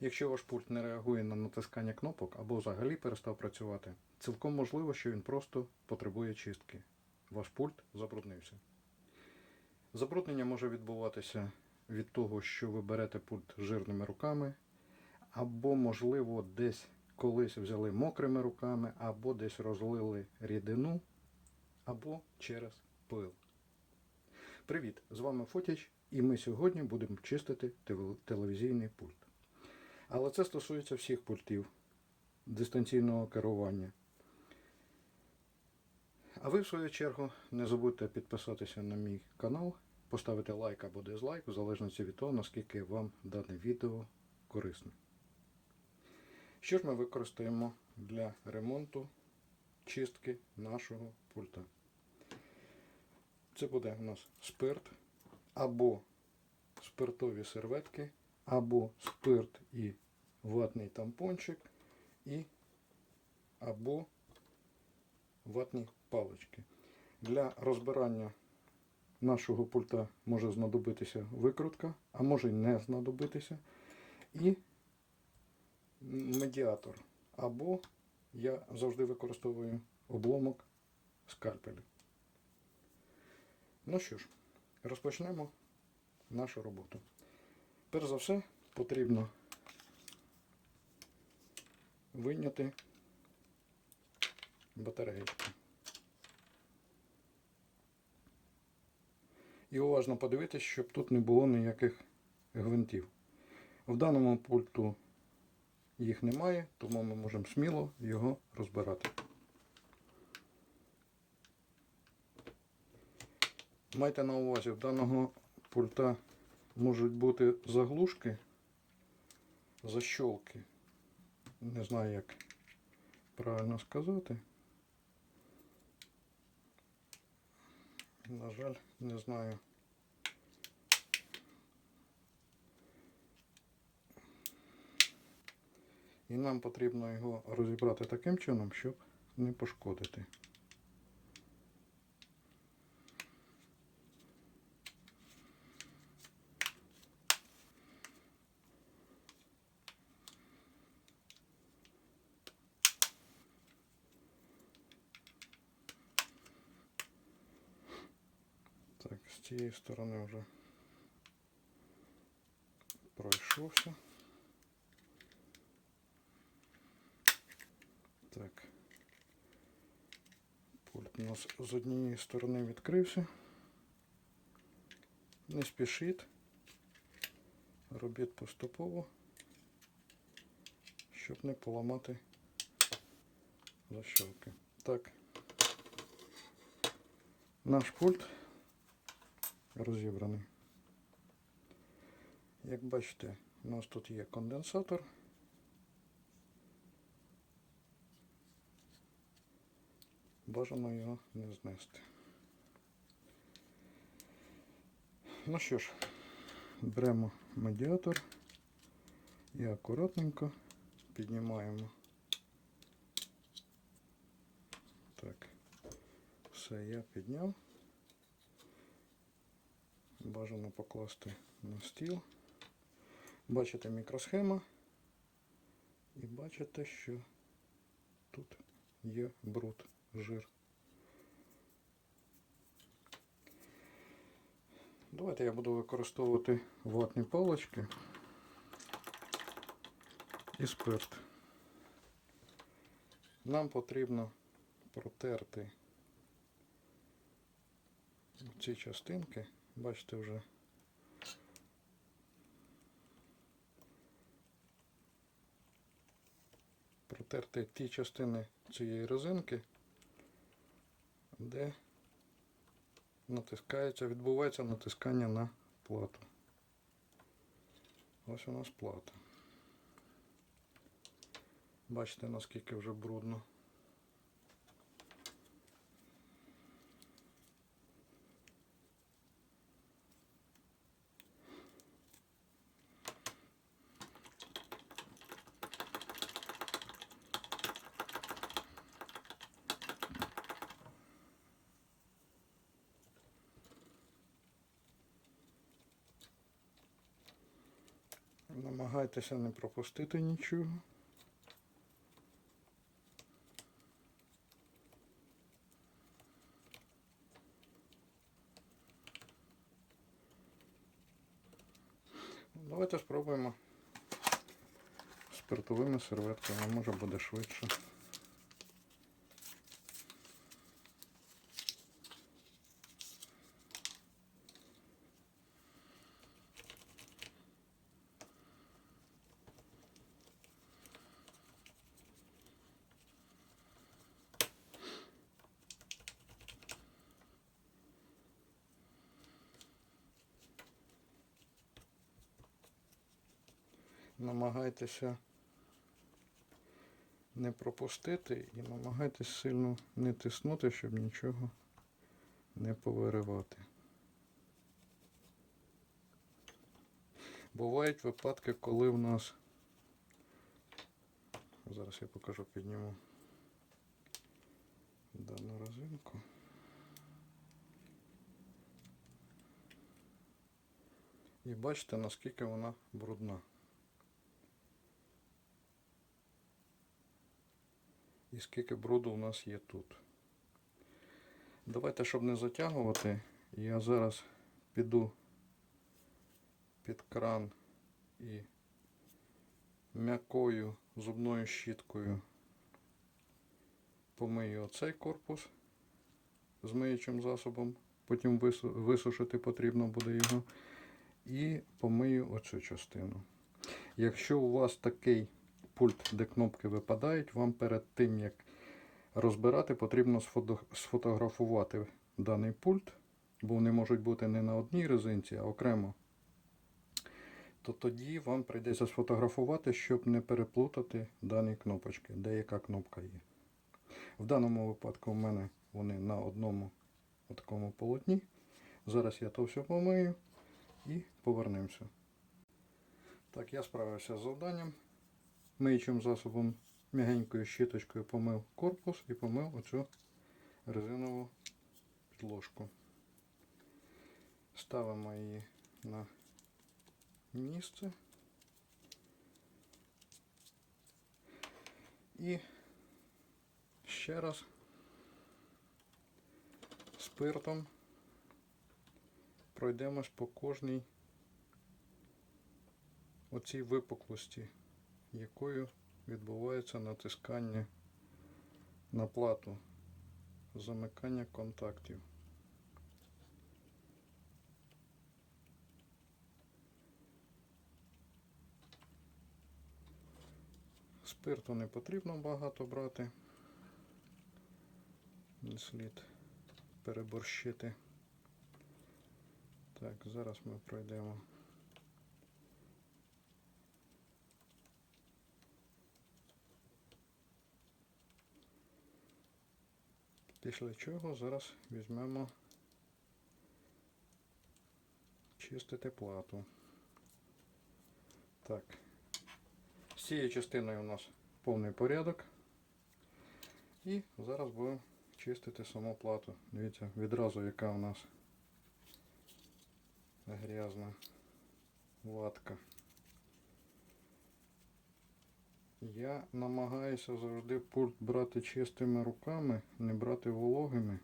Якщо ваш пульт не реагує на натискання кнопок або взагалі перестав працювати, цілком можливо, що він просто потребує чистки. Ваш пульт забруднився. Забруднення може відбуватися від того, що ви берете пульт жирними руками, або, можливо, десь колись взяли мокрими руками, або десь розлили рідину, або через пил. Привіт! З вами Фотіч, і ми сьогодні будемо чистити телевізійний пульт. Але це стосується всіх пультів дистанційного керування. А ви, в свою чергу, не забудьте підписатися на мій канал, поставити лайк або дизлайк, в залежності від того, наскільки вам дане відео корисне. Що ж ми використаємо для ремонту чистки нашого пульта? Це буде у нас спирт або спиртові серветки, або спирт і ватний тампончик, і або ватні палички. Для розбирання нашого пульта може знадобитися викрутка, а може й не знадобитися. І медіатор. Або я завжди використовую обломок скальпелю. Ну що ж, розпочнемо нашу роботу. Перш за все, потрібно вийняти батареєчку. І уважно подивитися, щоб тут не було ніяких гвинтів. В даному пульту їх немає, тому ми можемо сміло його розбирати. Майте на увазі, в даного пульта можуть бути заглушки, защолки. Не знаю, як правильно сказати. На жаль, не знаю. І нам потрібно його розібрати таким чином, щоб не пошкодити. Так, з цієї сторони вже пройшовся. Так. Пульт у нас з однієї сторони відкрився. Не спішіть. Робіть поступово, щоб не поламати защелки. Так. Наш пульт розібраний. Як бачите, у нас тут є конденсатор. Бажано його не знести. Ну що ж, беремо медіатор і акуратненько піднімаємо. Так, все я підняв. Бажано покласти на стіл. Бачите мікросхема. І бачите, що тут є бруд, жир. Давайте я буду використовувати ватні палички і спирт. Нам потрібно протерти ці частинки. Бачите вже. Протерти ті частини цієї резинки, де натискається, відбувається натискання на плату. Ось у нас плата. Бачите, наскільки вже брудно. Намагайтеся не пропустити нічого. Давайте спробуємо спиртовими серветками, може буде швидше. Намагайтеся не пропустити і намагайтесь сильно не тиснути, щоб нічого не повиривати. Бувають випадки, коли в нас. Зараз я покажу, підніму дану резинку. І бачите, наскільки вона брудна. І скільки бруду у нас є тут. Давайте, щоб не затягувати, я зараз піду під кран і м'якою зубною щіткою помию оцей корпус з миючим засобом, потім висушити потрібно буде його. І помию оцю частину. Якщо у вас такий пульт, де кнопки випадають, вам перед тим як розбирати, потрібно сфотографувати даний пульт, бо вони можуть бути не на одній резинці, а окремо. То тоді вам прийдеться сфотографувати, щоб не переплутати дані кнопочки, де яка кнопка є. В даному випадку у мене вони на одному такому полотні. Зараз я то все помию і повернемося. Так, я справився з завданням. Миючим засобом м'ягенькою щіточкою помив корпус і помив оцю резинову підложку. Ставимо її на місце. І ще раз спиртом пройдемось по кожній оцій випуклості, якою відбувається натискання на плату, замикання контактів. Спирту не потрібно багато брати. Не слід переборщити. Так, зараз ми пройдемо. Після чого зараз візьмемо чистити плату. Так. З цією частиною у нас повний порядок. І зараз будемо чистити саму плату. Дивіться, відразу яка у нас грязна ватка. Я намагаюся завжди пульт брати чистими руками, не брати вологими.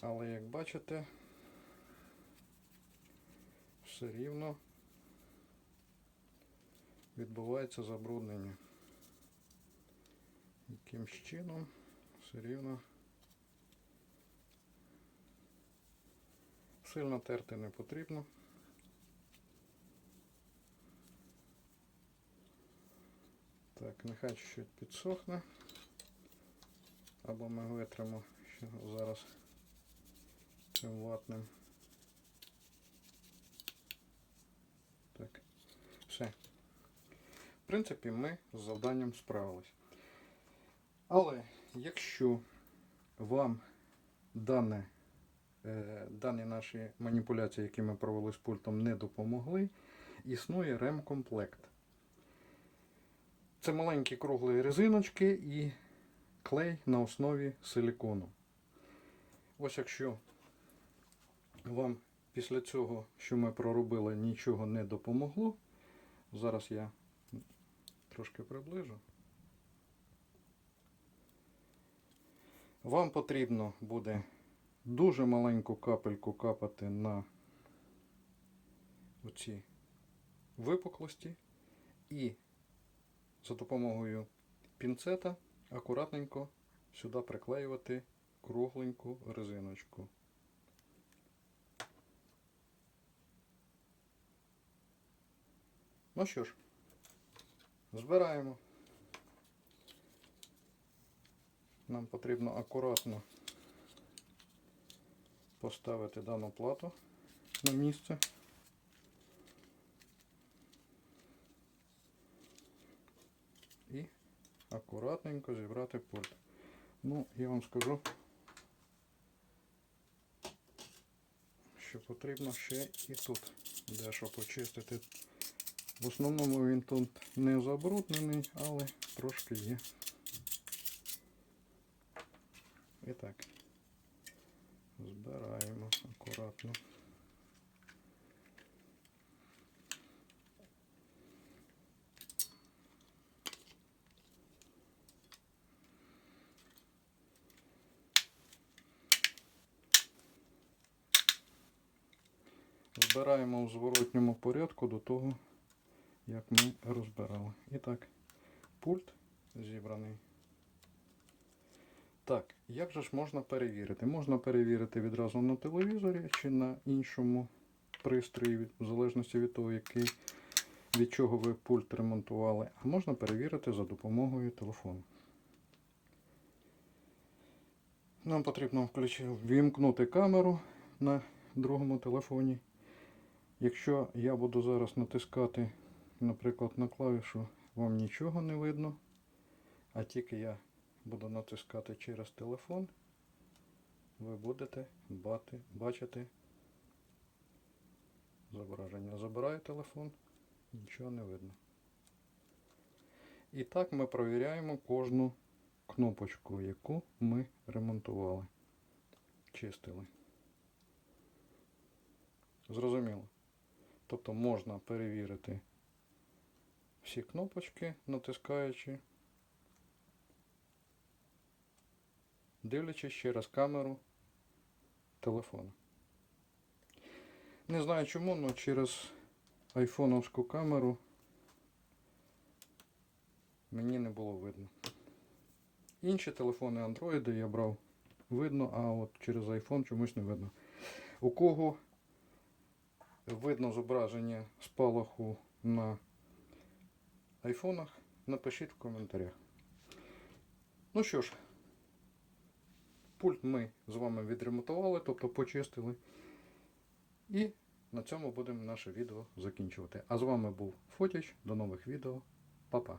Але як бачите, все рівно відбувається забруднення. Якимсь чином все рівно сильно терти не потрібно. Так, нехай чуть підсохне. Або ми витримо зараз цим ватним. Так, все. В принципі, ми з завданням справились. Але якщо вам дане, е, дані наші маніпуляції, які ми провели з пультом, не допомогли, існує ремкомплект. Це маленькі круглі резиночки і клей на основі силікону. Ось якщо вам після цього, що ми проробили, нічого не допомогло, Зараз я трошки приближу. Вам потрібно буде дуже маленьку капельку капати на оці випуклості і за допомогою пінцета акуратненько сюди приклеювати кругленьку резиночку. Ну що ж, збираємо. Нам потрібно акуратно поставити дану плату на місце. І акуратненько зібрати пульт. Ну, я вам скажу, що потрібно ще і тут дещо почистити. В основному він тут не забруднений, але трошки є. І так. Збираємо акуратно. Збираємо в зворотньому порядку до того, як ми розбирали. І так, пульт зібраний. Так, як же ж можна перевірити? Можна перевірити відразу на телевізорі чи на іншому пристрої, в залежності від того, який, від чого ви пульт ремонтували, а можна перевірити за допомогою телефону. Нам потрібно включити, вімкнути камеру на другому телефоні. Якщо я буду зараз натискати, наприклад, на клавішу, вам нічого не видно, а тільки я буду натискати через телефон, ви будете бати, бачити зображення. Забираю телефон, нічого не видно. І так ми провіряємо кожну кнопочку, яку ми ремонтували, чистили. Зрозуміло. Тобто можна перевірити всі кнопочки, натискаючи, дивлячись через камеру телефону. Не знаю чому, але через айфоновську камеру мені не було видно. Інші телефони Android я брав видно, а от через iPhone чомусь не видно. У кого видно зображення спалаху на айфонах, напишіть в коментарях. Ну що ж, пульт ми з вами відремонтували, тобто почистили. І на цьому будемо наше відео закінчувати. А з вами був Фотіч. До нових відео. Па-па.